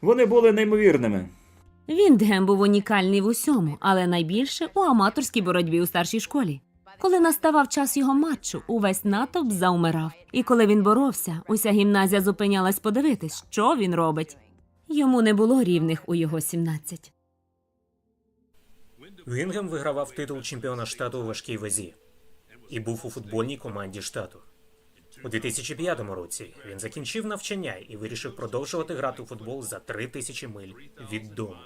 Вони були неймовірними. Віндгем був унікальний в усьому, але найбільше у аматорській боротьбі у старшій школі. Коли наставав час його матчу, увесь натовп заумирав. І коли він боровся, уся гімназія зупинялась подивитись, що він робить. Йому не було рівних у його 17. Вінгем вигравав титул чемпіона штату у важкій вазі і був у футбольній команді штату. У 2005 році він закінчив навчання і вирішив продовжувати грати у футбол за три тисячі миль від дому.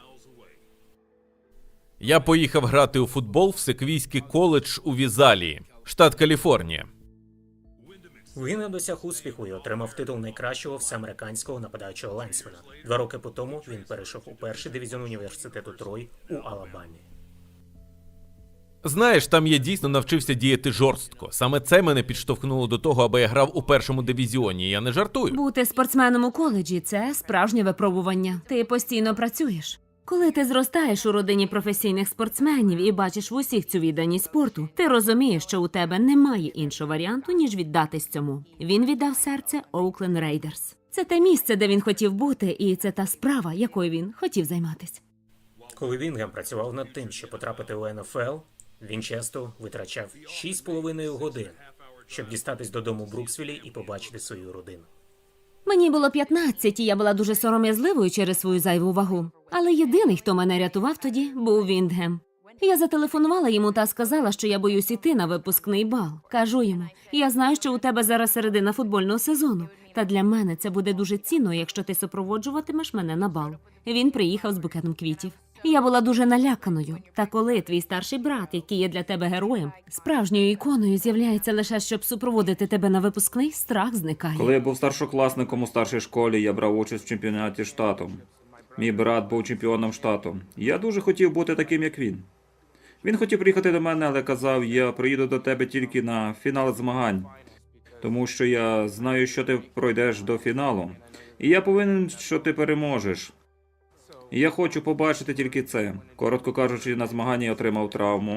Я поїхав грати у футбол в Секвійський коледж у Візалії, штат Каліфорнія. Вінгем досяг успіху і отримав титул найкращого всеамериканського нападаючого лайнсмена. Два роки по тому він перейшов у перший дивізіон університету Трой у Алабамі. Знаєш, там я дійсно навчився діяти жорстко. Саме це мене підштовхнуло до того, аби я грав у першому дивізіоні. Я не жартую. Бути спортсменом у коледжі це справжнє випробування. Ти постійно працюєш. Коли ти зростаєш у родині професійних спортсменів і бачиш в усіх цю відданість спорту, ти розумієш, що у тебе немає іншого варіанту, ніж віддатись цьому. Він віддав серце Оукленд Рейдерс. Це те місце, де він хотів бути, і це та справа, якою він хотів займатися. Коли Вінгем працював над тим, щоб потрапити у НФЛ, він часто витрачав 6,5 годин, щоб дістатись додому в Бруксвілі і побачити свою родину. Мені було 15, і я була дуже сором'язливою через свою зайву вагу. Але єдиний, хто мене рятував тоді, був Віндгем. Я зателефонувала йому та сказала, що я боюсь іти на випускний бал. Кажу йому, я знаю, що у тебе зараз середина футбольного сезону. Та для мене це буде дуже цінно, якщо ти супроводжуватимеш мене на бал. Він приїхав з букетом квітів. Я була дуже наляканою. Та коли твій старший брат, який є для тебе героєм, справжньою іконою з'являється лише щоб супроводити тебе на випускний, страх зникає. Коли я був старшокласником у старшій школі, я брав участь в чемпіонаті штату. Мій брат був чемпіоном штату. Я дуже хотів бути таким, як він. Він хотів приїхати до мене, але казав, я приїду до тебе тільки на фінал змагань, тому що я знаю, що ти пройдеш до фіналу. І я повинен, що ти переможеш. Я хочу побачити тільки це. Коротко кажучи, на змаганні отримав травму.